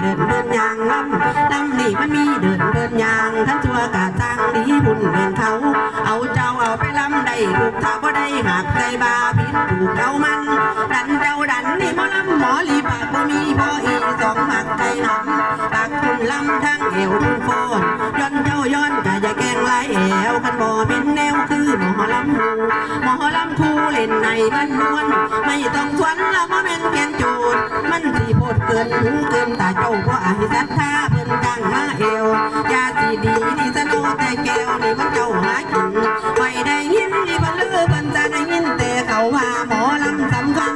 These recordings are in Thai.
เดินเดินยางลำลำนี่มันมีเดินเดินยางท่านชัวกะจ้างดีบุญเดินเขา เอาเจ้าเอาไปลำได้ลูกถ้าบ่ได้หักใจบาผิดถูกเอามัน ดันเจ้าดันนี่หมอลำหมอลีปากบ่มีบ่อีสองหักใจนำปากคุณลำทั้งเอวทุกโฟนย้อนเจ้าย้อนกะอย่าแกงลายแอวคันบ่เป็นแนวคือหมอลำหมูหมอลำคู่เล่นในบ้านนวลไม่ต้องสวนละ กินหูเกินตาเจ้าบ่อายศรัทธาเพิ่นกลางมาเอวยาสีดีดีสโนแต่แก้วนี่มันเจ้าหากินไม่ได้ยินนี่บ่ลือเพิ่นจะได้ยินแต่เขาว่าหมอลำสำคัญ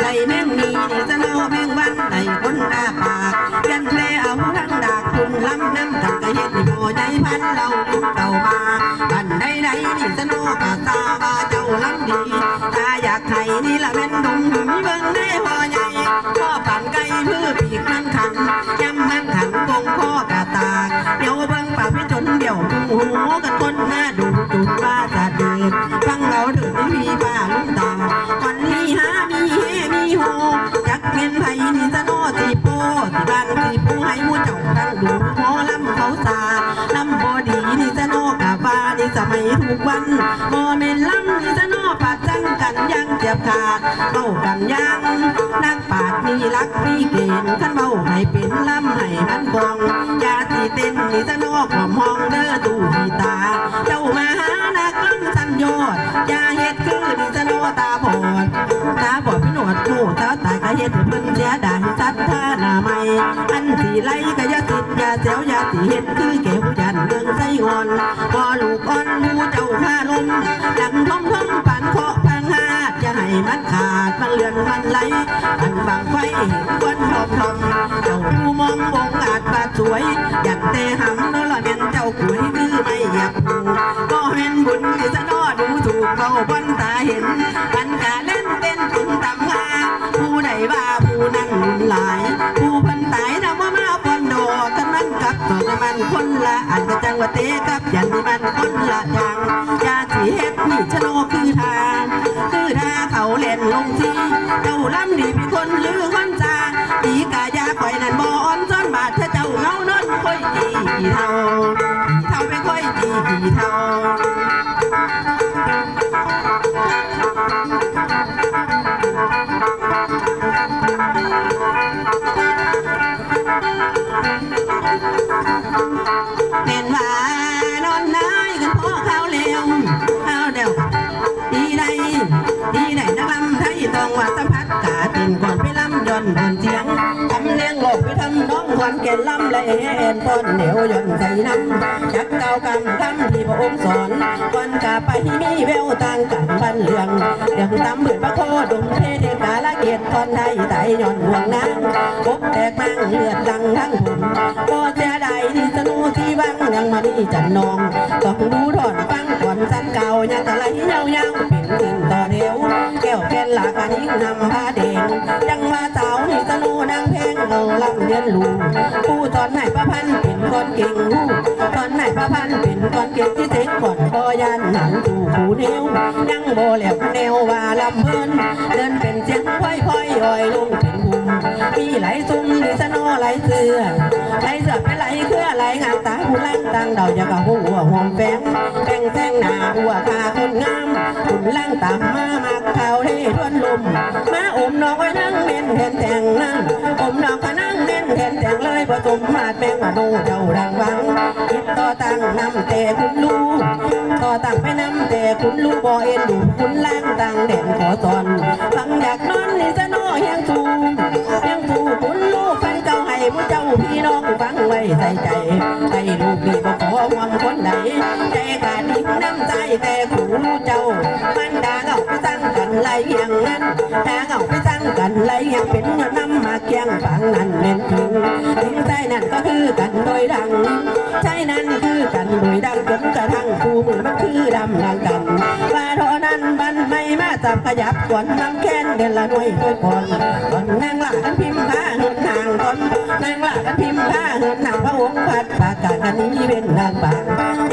ไล่แม่งนี่นี่สโนแม่งวันไล่คนหน้าปากยันเพลเอาทั้งดากคุณลำน้ำตักกะเฮ็ดให้บ่ใจพันเราลูกเก่ามาบันใดใดนี่สโนกะตาว่าเจ้าลำดีถ้าอยากให้นี่ละแม่นดงหุยเบิ่งได้พอ กันคนหน้าดู กันยังเจ็บขาดเบ้ากันยังนักปาดมีรักมีเกณฑ์ขันเบ้าให้เป็นลำให้มันกองยาสีเต้นนี่สโนขอมองเด้อตูมีตา เจ้ามาหานักลำสันยอดยาเฮ็ดคือนี่สโนตาบอดตาบอดพี่หนวดหนูเท้าตายก็เฮ็ดเพิ่นเสียดายสัตว์ท่าหน้าใหม่อันสีไล่ก็ยาติดยาเสียวยาสีเฮ็ดคือเก๋วยันเรื่องไส้งอนพอลูกอ่อนมูเจ้าข้าลม มันเลือนมันไหลมันบังไฟควันทอมทอมเจ้าผู้มองบงอาจบาดสวย อยากแต่หำโนละแม่นเจ้ากุยคือไม่อยากผูก็เห็นบุญที่สะนอดูถูกเบาบนตาเห็นมันกะเล่นเต้นตุนตำหาผู้ใดว่าผู้นั้นบุญหลาย ผู้พันตายนะว่ามาปอนโดกันมันกับต่อมันคนละอันกระจังว่าเตะกับยันนี่มันคนละอย่าง ล้ำดีพี่คนหรือคนจาดีกายาข่อยนั่นบ่อ่อนซ้อนบาดถ้าเจ้าเงานอนค่อยดีเท่าเท่าไม่ค่อยดีเท่า น้องควันแก่ลำและเอ็นต้นเหนียวย่อนใส่น้ำจักเก่ากำทำที่พระองค์สอนก่อนกาไปมีแววต่างกันบันเรืองเรื่องตำบืดพระโคดมเทเดกาละเกียรติทอนไทยไตย่อนห่วงน้ำพบแตกมั่งเลือดดังทั้งผมก็เสียดที่สนุที่วังยังมาดีจันนองต้องดูถอนฟังก่อนสันเก่ายังอะไรเยาเย้าเป ขึ้นต่อเดียวแก้วแก่นหลากอันยิ่งนำพาเด่นยังมาสาวนี่สนุนางเพงเราลำเรียนรู้ผู้ตอนไหนประพันธ์เป็นคนเก่งผู้ตอนไหนประพันธ์เป็นคนเก่งที่เซ็กก่อนก็ยันหนังสู่ผูเดียวยังโบแหลวแนวว่าลำเพิ่นเดินเป็นเสียงค่อยๆอ่อยลงเป็นบุมมีไหลซุ่มดิสนอไหลเสือไหลเสือไปไหลเครือไหลงานตาหูล่างตังเดาอยากับหัวหอมแฝงแป้งแทงหน้าหัวคาคนงาม ล่งตามมามักเขาได้ทวนลม มาอมน้องไว้นั่งเม่นแทนแต่งนั่งอมน้องก็นั่งเม่นแทนแต่งเลยผสมมาดแป้งมาโนเจ้าดังวังคิดต่อตั้งนำแต่คุณลูกต่อตั้งไปนำแต่คุณลูกบ่เอ็นดูคุณล่างตังเด่นขอสอนฟังอยากนอนนี่จะนอเฮียงสูงเฮียงสูงคุณลูกฟังเจ้าให้ผู้เจ้าพี่น้องฟังไว้ใส่ใจให้ลูกนี่ก็ขอความคนใดใจขาดดิ้งน้ำใจแต่ผู้เจ้ามันด่าเอา ตั้งกันไรอย่างนั้นด่าเอาไปตั้งกันไรอย่างเป็นเงินน้ำมาเคียงฝังนั้นเน้นถึงถึงใจนั่นก็คือกันโดยดังใจนั้นคือกันโดยดังจนกระทั่งคู่มือมันคือดำดังกันว่าเท่านั้นบันไม่มาจับขยับก่อนน้ำแค้นเดือนละหน่วยด้วยก่อนตอนนางหลากันพิมพ์ผ้าเหินห่างตอนนางหลากันพิมพ์ผ้าเหินห่างพระองค์พัดประกากันนี้เป็นนางบาง